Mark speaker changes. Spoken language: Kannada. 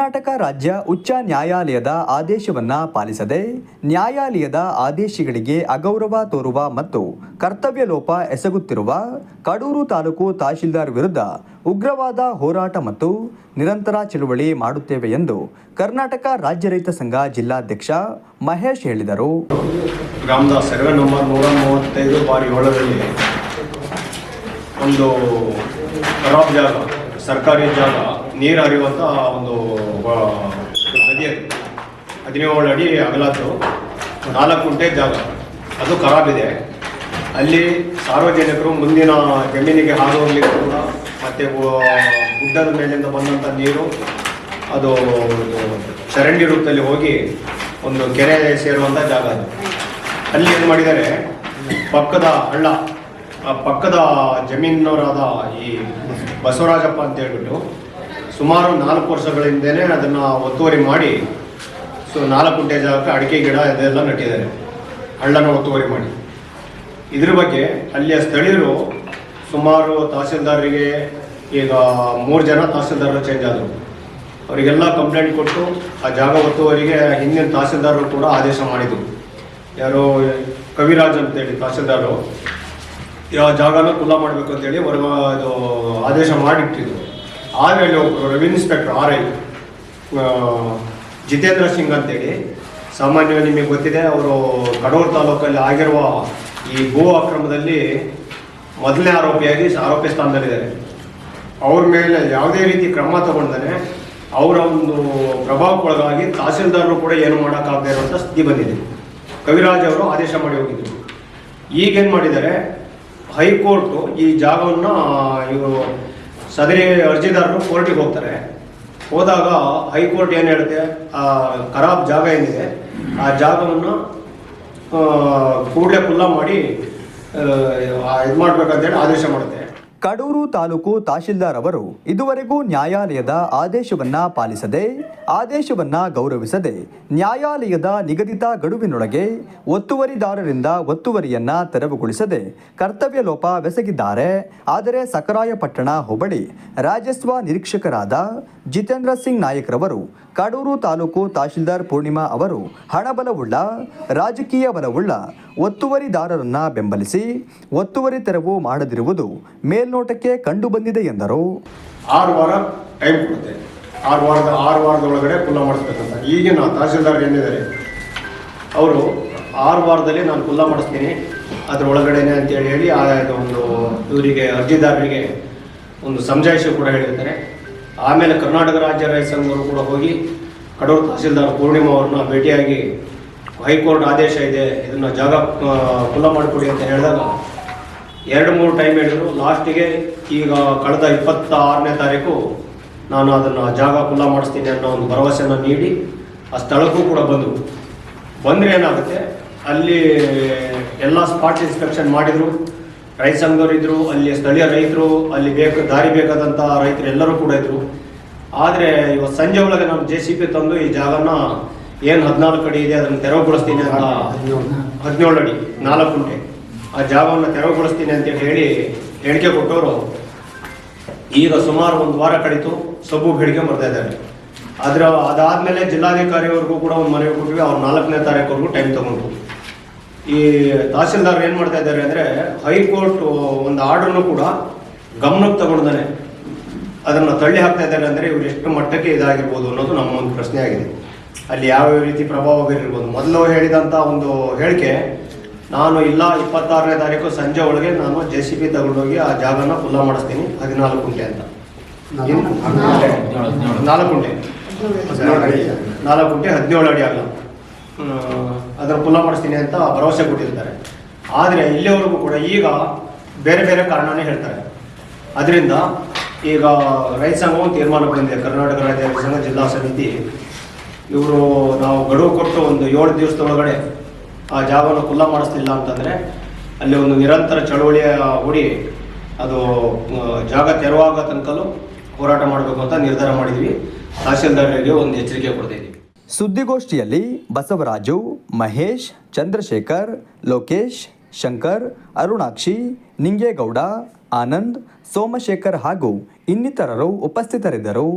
Speaker 1: ಕರ್ನಾಟಕ ರಾಜ್ಯ ಉಚ್ಚ ನ್ಯಾಯಾಲಯದ ಆದೇಶವನ್ನ ಪಾಲಿಸದೆ ನ್ಯಾಯಾಲಯದ ಆದೇಶಗಳಿಗೆ ಅಗೌರವ ತೋರುವ ಮತ್ತು ಕರ್ತವ್ಯ ಲೋಪ ಎಸಗುತ್ತಿರುವ ಕಡೂರು ತಾಲೂಕು ತಹಶೀಲ್ದಾರ್ ವಿರುದ್ಧ ಉಗ್ರವಾದ ಹೋರಾಟ ಮತ್ತು ನಿರಂತರ ಚಳುವಳಿ ಮಾಡುತ್ತೇವೆ ಎಂದು ಕರ್ನಾಟಕ ರಾಜ್ಯ ರೈತ ಸಂಘ ಜಿಲ್ಲಾಧ್ಯಕ್ಷ ಮಹೇಶ್ ಹೇಳಿದರು.
Speaker 2: ಒಂದು ಖರಾಬ್ ಸರ್ಕಾರಿ ಜಾಗ ನೀರು ಹರಿಯುವಂಥ ಒಂದು ನದಿ ಅದು ಹದಿನೇಳು ಅಡಿ ಅಗಲತ್ತು ನಾಲ್ಕು ಗುಂಟೆ ಜಾಗ. ಅದು ಖರಾಬಿದೆ ಅಲ್ಲಿ ಸಾರ್ವಜನಿಕರು ಮುಂದಿನ ಜಮೀನಿಗೆ ಹಾದು ಹೋಗ್ಲಿಕ್ಕೆ ಕೂಡ ಮತ್ತು ಗುಡ್ಡದ ಮೇಲಿಂದ ಬಂದಂಥ ನೀರು, ಅದು ಚರಂಡಿ ರೂಪದಲ್ಲಿ ಹೋಗಿ ಒಂದು ಕೆರೆ ಸೇರುವಂಥ ಜಾಗ ಅದು. ಅಲ್ಲಿ ಏನು ಮಾಡಿದ್ದಾರೆ? ಪಕ್ಕದ ಹಳ್ಳ ಪಕ್ಕದ ಜಮೀನವರಾದ ಈ ಬಸವರಾಜಪ್ಪ ಅಂತ ಹೇಳ್ಬಿಟ್ಟು ಸುಮಾರು ನಾಲ್ಕು ವರ್ಷಗಳಿಂದನೇ ಅದನ್ನು ಒತ್ತುವರಿ ಮಾಡಿ, ಸೊ ನಾಲ್ಕು ಗುಂಟೆ ಜಾಗಕ್ಕೆ ಅಡಿಕೆ ಗಿಡ ಇದೆಲ್ಲ ನಟ್ಟಿದ್ದಾರೆ, ಹಳ್ಳನ ಒತ್ತುವರಿ ಮಾಡಿ. ಇದ್ರ ಬಗ್ಗೆ ಅಲ್ಲಿಯ ಸ್ಥಳೀಯರು ಸುಮಾರು ತಹಸೀಲ್ದಾರರಿಗೆ ಈಗ ಮೂರು ಜನ ತಹಸೀಲ್ದಾರರು ಚೇಂಜ್ ಆದರು. ಅವರಿಗೆಲ್ಲ ಕಂಪ್ಲೇಂಟ್ ಕೊಟ್ಟು ಆ ಜಾಗ ಒತ್ತುವರಿಗೆ ಹಿಂದಿನ ತಹಸೀಲ್ದಾರರು ಕೂಡ ಆದೇಶ ಮಾಡಿದರು. ಯಾರು ಕವಿರಾಜ್ ಅಂತೇಳಿ ತಹಸೀಲ್ದಾರರು ಯಾವ ಜಾಗನ ಕುಲ್ಲ ಮಾಡಬೇಕು ಅಂತೇಳಿ ಅವರು ಇದು ಆದೇಶ ಮಾಡಿಟ್ಟಿದ್ರು. ಆಮೇಲೆ revenue inspector R I Jitendra Singh ಅಂತೇಳಿ. ಸಾಮಾನ್ಯವಾಗಿ ನಿಮಗೆ ಗೊತ್ತಿದೆ, ಅವರು ಕಡೂರು ತಾಲೂಕಲ್ಲಿ ಆಗಿರುವ ಈ ಭೂ ಅಕ್ರಮದಲ್ಲಿ ಮೊದಲನೇ ಆರೋಪಿಯಾಗಿ ಆರೋಪಿ ಸ್ಥಾನದಲ್ಲಿದ್ದಾರೆ. ಅವ್ರ ಮೇಲೆ ಯಾವುದೇ ರೀತಿ ಕ್ರಮ ತಗೊಂಡರೆ ಅವರ ಒಂದು ಪ್ರಭಾವಕ್ಕೊಳಗಾಗಿ ತಹಸೀಲ್ದಾರರು ಕೂಡ ಏನು ಮಾಡೋಕ್ಕಾಗದೇ ಇರುವಂಥ ಸ್ಥಿತಿ ಬಂದಿದೆ. ಕವಿರಾಜ್ ಅವರು ಆದೇಶ ಮಾಡಿ ಹೋಗಿದ್ದರು ಈಗೇನು ಮಾಡಿದ್ದಾರೆ? ಹೈಕೋರ್ಟು ಈ ಜಾಗವನ್ನು ಇವರು ಸದರಿ ಅರ್ಜಿದಾರರು ಕೋರ್ಟಿಗೆ ಹೋಗ್ತಾರೆ. ಹೋದಾಗ ಹೈಕೋರ್ಟ್ ಏನು ಹೇಳುತ್ತೆ? ಆ ಖರಾಬ್ ಜಾಗ ಏನಿದೆ, ಆ ಜಾಗವನ್ನು ಕೂಡಲೇ ಖುಲ್ಲಾ ಮಾಡಿ ಇದು ಮಾಡ್ಬೇಕಂತೇಳಿ ಆದೇಶ ಮಾಡುತ್ತೆ.
Speaker 1: ಕಡೂರು ತಾಲೂಕು ತಹಶೀಲ್ದಾರ್ ಅವರು ಇದುವರೆಗೂ ನ್ಯಾಯಾಲಯದ ಆದೇಶವನ್ನ ಪಾಲಿಸದೆ, ಆದೇಶವನ್ನ ಗೌರವಿಸದೆ, ನ್ಯಾಯಾಲಯದ ನಿಗದಿತ ಗಡುವಿನೊಳಗೆ ಒತ್ತುವರಿದಾರರಿಂದ ಒತ್ತುವರಿಯನ್ನ ತೆರವುಗೊಳಿಸದೆ ಕರ್ತವ್ಯ ಲೋಪವೆಸಗಿದ್ದಾರೆ ಆದರೆ ಸಕರಾಯಪಟ್ಟಣ ಹೋಬಳಿ ರಾಜಸ್ವ ನಿರೀಕ್ಷಕರಾದ ಜಿತೇಂದ್ರ ಸಿಂಗ್ ನಾಯಕ್ರವರು ಕಡೂರು ತಾಲೂಕು ತಹಶೀಲ್ದಾರ್ ಪೂರ್ಣಿಮಾ ಅವರು ಹಣಬಲವುಳ್ಳ, ರಾಜಕೀಯ ಬಲವುಳ್ಳ ಒತ್ತುವರಿದಾರರನ್ನ ಬೆಂಬಲಿಸಿ ಒತ್ತುವರಿ ತೆರವು ಮಾಡದಿರುವುದು ಮೇಲ್ನೋಟಕ್ಕೆ ಕಂಡು ಬಂದಿದೆ ಎಂದರು.
Speaker 2: ಆರು ವಾರ ಟೈಮ್ ಕೊಡುತ್ತೆ. ಆರು ವಾರದ ಆರು ವಾರದ ಒಳಗಡೆ ಕುಲ್ಲ ಮಾಡಿಸ್ಬೇಕಂತ. ಈಗಿನ ತಹಸೀಲ್ದಾರ್ ಏನಿದ್ದಾರೆ? ಅವರು ಆರು ವಾರದಲ್ಲಿ ನಾನು ಕುಲ್ಲ ಮಾಡಿಸ್ತೀನಿ. ಅದ್ರ ಒಳಗಡೆನೆ ಅಂತೇಳಿ ಹೇಳಿ ಆ ಒಂದು ಇವರಿಗೆ ಅರ್ಜಿದಾರರಿಗೆ ಒಂದು ಸಮಜಾಯಿಷಿ ಕೂಡ ಹೇಳಿರ್ತಾರೆ. ಆಮೇಲೆ ಕರ್ನಾಟಕ ರಾಜ್ಯ ರೈತ ಸಂಘರು ಕೂಡ ಹೋಗಿ ಕಡೂರು ತಹಸೀಲ್ದಾರ್ ಪೂರ್ಣಿಮಾ ಅವ್ರನ್ನ ಭೇಟಿಯಾಗಿ ಹೈಕೋರ್ಟ್ ಆದೇಶ ಇದೆ, ಇದನ್ನು ಜಾಗ ಖುಲ್ಲ ಮಾಡಿಕೊಡಿ ಅಂತ ಹೇಳಿದಾಗ ಎರಡು ಮೂರು ಟೈಮ್ ಹೇಳಿದ್ರು. ಲಾಸ್ಟಿಗೆ ಈಗ ಕಳೆದ ಇಪ್ಪತ್ತ ಆರನೇ ತಾರೀಕು ನಾನು ಅದನ್ನು ಜಾಗ ಖುಲ್ಲ ಮಾಡಿಸ್ತೀನಿ ಅನ್ನೋ ಒಂದು ಭರವಸೆನ ನೀಡಿ, ಆ ಸ್ಥಳಕ್ಕೂ ಕೂಡ ಬಂದರು ಬಂದರೆ ಏನಾಗುತ್ತೆ? ಅಲ್ಲಿ ಎಲ್ಲ ಸ್ಪಾಟ್ ಇನ್ಸ್ಪೆಕ್ಷನ್ ಮಾಡಿದರು, ರೈತ ಸಂಘದವರು ಇದ್ರು, ಅಲ್ಲಿ ಸ್ಥಳೀಯ ರೈತರು, ಅಲ್ಲಿ ಬೇಕು, ದಾರಿ ಬೇಕಾದಂಥ ರೈತರು ಎಲ್ಲರೂ ಕೂಡ ಇದ್ದರು ಆದರೆ ಇವತ್ತು ಸಂಜೆ ಒಳಗೆ ನಾನು ಜೆ ಸಿ ಪಿ ತಂದು ಈ ಜಾಗನ ಏನು ಹದಿನಾಲ್ಕು ಅಡಿ ಇದೆ, ಅದನ್ನು ತೆರವುಗೊಳಿಸ್ತೀನಿ ಅಂತ ಹದಿನೇಳು ಅಡಿ, ನಾಲ್ಕು ಗುಂಟೆ. ಆ ಜಾಗವನ್ನು ತೆರವುಗೊಳಿಸ್ತೀನಿ ಅಂತೇಳಿ ಹೇಳಿ ಹೇಳಿಕೆ ಕೊಟ್ಟವರು, ಈಗ ಸುಮಾರು ಒಂದು ವಾರ ಕಡಿತು ಸಬ್ಬು ಬೇಡಿಕೆ ಬರ್ತಾ ಇದ್ದಾರೆ. ಆದ್ರೆ ಅದಾದ್ಮೇಲೆ ಜಿಲ್ಲಾಧಿಕಾರಿಯವ್ರಿಗೂ ಕೂಡ ಒಂದು ಮನವಿ ಕೊಟ್ಟಿವಿ, ಅವ್ರು ನಾಲ್ಕನೇ ತಾರೀಕುವರೆಗೂ ಟೈಮ್ ತಗೊಂಡ್ರು ಈ ತಹಸೀಲ್ದಾರ್ ಏನು ಮಾಡ್ತಾ ಇದ್ದಾರೆ ಅಂದರೆ, ಹೈಕೋರ್ಟ್ ಒಂದು ಆರ್ಡರ್ನು ಕೂಡ ಗಮನಕ್ಕೆ ತಗೊಂಡ್ದಾನೆ ಅದನ್ನು ತಳ್ಳಿ ಹಾಕ್ತಾ ಇದ್ದಾರೆ ಅಂದರೆ ಇವ್ರು ಎಷ್ಟು ಮಟ್ಟಕ್ಕೆ ಇದಾಗಿರ್ಬೋದು ಅನ್ನೋದು ನಮ್ಮ ಒಂದು ಪ್ರಶ್ನೆ ಆಗಿದೆ. ಅಲ್ಲಿ ಯಾವ ರೀತಿ ಪ್ರಭಾವ ಬೀರಿರ್ಬೋದು ಮೊದಲು ಹೇಳಿದಂಥ ಒಂದು ಹೇಳಿಕೆ ನಾನು ಇಲ್ಲ ಇಪ್ಪತ್ತಾರನೇ ತಾರೀಕು ಸಂಜೆ ಒಳಗೆ ನಾನು ಜೆ ಸಿ ಬಿ ತಗೊಂಡೋಗಿ ಆ ಜಾಗನ ಫುಲ್ಲ ಮಾಡಿಸ್ತೀನಿ. ಹದಿನಾಲ್ಕು ಗುಂಟೆ ಅಂತ? ನಾಲ್ಕು ಗುಂಟೆ. ನಾಲ್ಕು ಗುಂಟೆ ಹದಿನೇಳು ಅಡಿ ಆಗಲ್ಲ ಅದನ್ನು ಫುಲ್ಲ ಮಾಡಿಸ್ತೀನಿ ಅಂತ ಭರವಸೆ ಕೊಟ್ಟಿರ್ತಾರೆ. ಆದರೆ ಇಲ್ಲಿವರೆಗೂ ಕೂಡ ಈಗ ಬೇರೆ ಬೇರೆ ಕಾರಣನೇ ಹೇಳ್ತಾರೆ. ಅದರಿಂದ ಈಗ ರೈತ ಸಂಘವು ತೀರ್ಮಾನ ಬಂದಿದೆ. ಕರ್ನಾಟಕ ರಾಜ್ಯ ರೈತ ಸಂಘ ಜಿಲ್ಲಾ ಸಮಿತಿ. ಇವರು ನಾವು ಗಡುವು ಕೊಟ್ಟು ಒಂದು ಏಳು ದಿವಸದೊಳಗಡೆ ಆ ಜಾಗವನ್ನು ಖುಲ್ಲ ಮಾಡಿಸ್ತಿಲ್ಲ ಅಂತಂದರೆ ಅಲ್ಲಿ ಒಂದು ನಿರಂತರ ಚಳುವಳಿಯ ಹೂಡಿ ಅದು ಜಾಗ ತೆರವಾಗ ತನಕಲೂ ಹೋರಾಟ ಮಾಡಬೇಕು ಅಂತ ನಿರ್ಧಾರ ಮಾಡಿದ್ವಿ. ತಹಸೀಲ್ದಾರರಿಗೆ ಒಂದು ಎಚ್ಚರಿಕೆ ಕೊಡ್ತಾ ಇದ್ದೀವಿ
Speaker 1: ಸುದ್ದಿಗೋಷ್ಠಿಯಲ್ಲಿ ಬಸವರಾಜು, ಮಹೇಶ್, ಚಂದ್ರಶೇಖರ್, ಲೋಕೇಶ್, ಶಂಕರ್, ಅರುಣಾಕ್ಷಿ, ನಿಂಗೇಗೌಡ, ಆನಂದ್, ಸೋಮಶೇಖರ್ ಹಾಗೂ ಇನ್ನಿತರರು ಉಪಸ್ಥಿತರಿದ್ದರು.